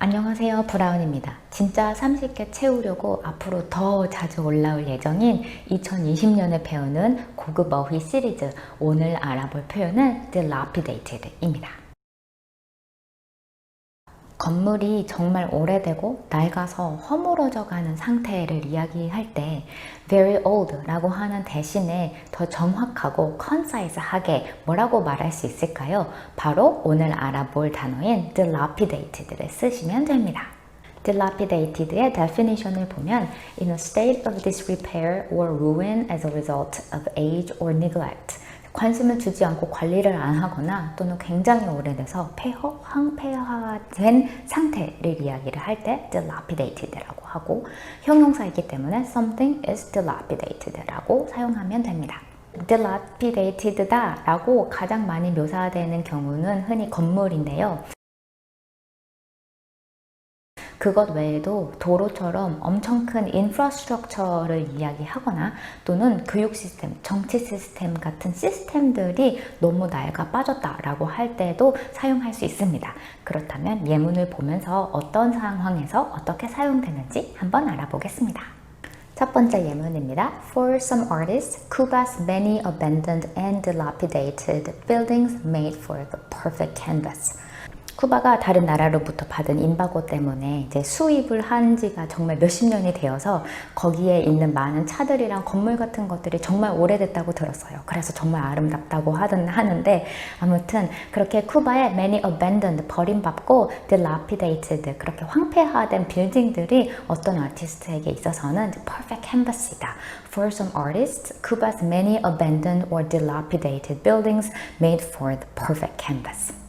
안녕하세요. 브라운입니다. 진짜 30개 채우려고 앞으로 더 자주 올라올 예정인 2020년에 배우는 고급 어휘 시리즈 오늘 알아볼 표현은 dilapidated입니다 건물이 정말 오래되고 낡아서 허물어져 가는 상태를 이야기할 때 very old 라고 하는 대신에 더 정확하고 concise하게 뭐라고 말할 수 있을까요? 바로 오늘 알아볼 단어인 dilapidated를 쓰시면 됩니다. dilapidated의 definition을 보면 in a state of disrepair or ruin as a result of age or neglect 관심을 주지 않고 관리를 안 하거나 또는 굉장히 오래돼서 폐허, 황폐화된 상태를 이야기를 할 때 dilapidated라고 하고 형용사이기 때문에 something is dilapidated라고 사용하면 됩니다. dilapidated다 라고 가장 많이 묘사되는 경우는 흔히 건물인데요. 그것 외에도 도로처럼 엄청 큰 인프라스트럭처를 이야기하거나 또는 교육 시스템, 정치 시스템 같은 시스템들이 너무 낡아 빠졌다라고 할 때도 사용할 수 있습니다. 그렇다면 예문을 보면서 어떤 상황에서 어떻게 사용되는지 한번 알아보겠습니다. 첫 번째 예문입니다. For some artists, Cuba's many abandoned and dilapidated buildings made for the perfect canvas. 쿠바가 다른 나라로부터 받은 인바고 때문에 이제 수입을 한 지가 정말 몇십 년이 되어서 거기에 있는 많은 차들이랑 건물 같은 것들이 정말 오래됐다고 들었어요. 그래서 정말 아름답다고 하든 하는데 아무튼 그렇게 쿠바의 many abandoned 버림받고 dilapidated 그렇게 황폐화된 빌딩들이 어떤 아티스트에게 있어서는 perfect canvas이다. For some artists, Cuba's many abandoned or dilapidated buildings made for the perfect canvas.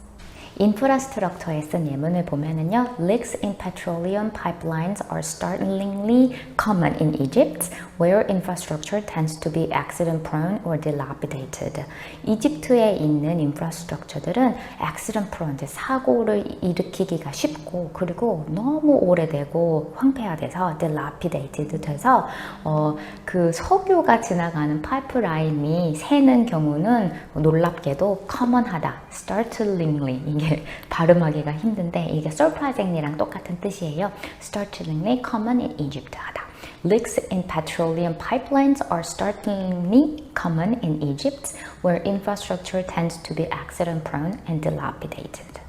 인프라스트럭처에 쓴 예문을 보면은요, leaks in petroleum pipelines are startlingly common in Egypt, where infrastructure tends to be accident prone or dilapidated. 이집트에 있는 인프라스트럭처들은 accident prone, 사고를 일으키기가 쉽고, 그리고 너무 오래되고 황폐화돼서 dilapidated 돼서 어, 그 석유가 지나가는 파이프라인이 새는 경우는 놀랍게도 common하다, startlingly 이게 발음하기가 힘든데 이게 surprisingly랑 똑같은 뜻이에요. Startlingly common in Egypt 하다. Leaks in petroleum pipelines are startlingly common in Egypt, where infrastructure tends to be accident prone and dilapidated.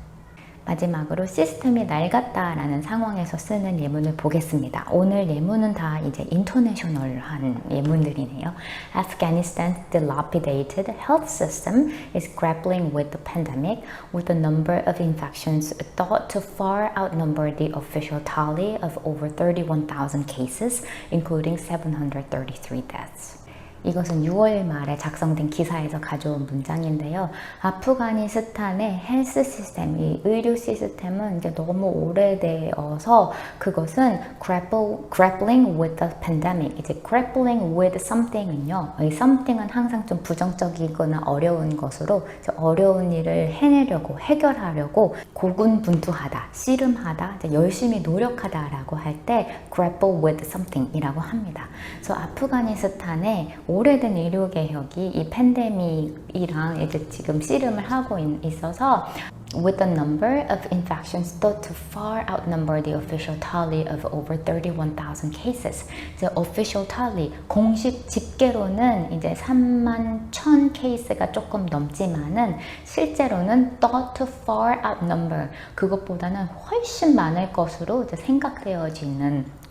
마지막으로 시스템이 낡았다라는 상황에서 쓰는 예문을 보겠습니다. 오늘 예문은 다 이제 인터내셔널한 예문들이네요. Afghanistan's dilapidated health system is grappling with the pandemic with the number of infections thought to far outnumber the official tally of over 31,000 cases, including 733 deaths. 이것은 6월 말에 작성된 기사에서 가져온 문장인데요. 아프가니스탄의 헬스 시스템, 이 의료 시스템은 이제 너무 오래되어서 그것은 grapple, grappling with the pandemic. 이제 grappling with something은요. 이 something은 항상 좀 부정적이거나 어려운 것으로 어려운 일을 해내려고 해결하려고 고군분투하다, 씨름하다, 열심히 노력하다라고 할 때 grapple with something이라고 합니다. 그래서 아프가니스탄의 오래된 의료 개혁이 이 팬데믹이랑 이제 지금 씨름을 하고 있어서 with the number of infections thought to far outnumber the official tally of over 31,000 cases. 이제 official tally 공식 집계로는 이제 3만 1,000 케이스가 조금 넘지만은 실제로는 thought to far outnumber 그것보다는 훨씬 많을 것으로 생각되어지는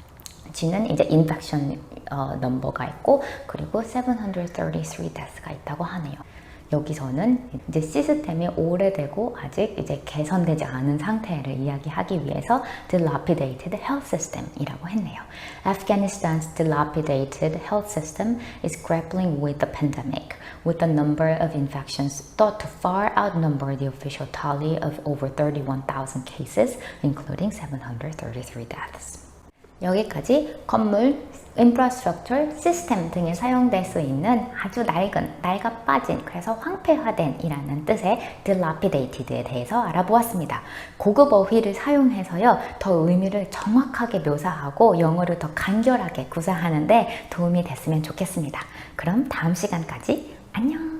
지는 이제 인펙션 어, 넘버가 있고 그리고 733 death가 있다고 하네요. 여기서는 이제 시스템이 오래되고 아직 이제 개선되지 않은 상태를 이야기하기 위해서 dilapidated health system이라고 했네요. Afghanistan's dilapidated health system is grappling with the pandemic, with the number of infections thought to far outnumber the official tally of over 31,000 cases, including 733 deaths. 여기까지 건물, 인프라스트럭처, 시스템 등에 사용될 수 있는 아주 낡은, 낡아 빠진, 그래서 황폐화된 이라는 뜻의 dilapidated에 대해서 알아보았습니다. 고급 어휘를 사용해서요, 더 의미를 정확하게 묘사하고 영어를 더 간결하게 구사하는데 도움이 됐으면 좋겠습니다. 그럼 다음 시간까지 안녕!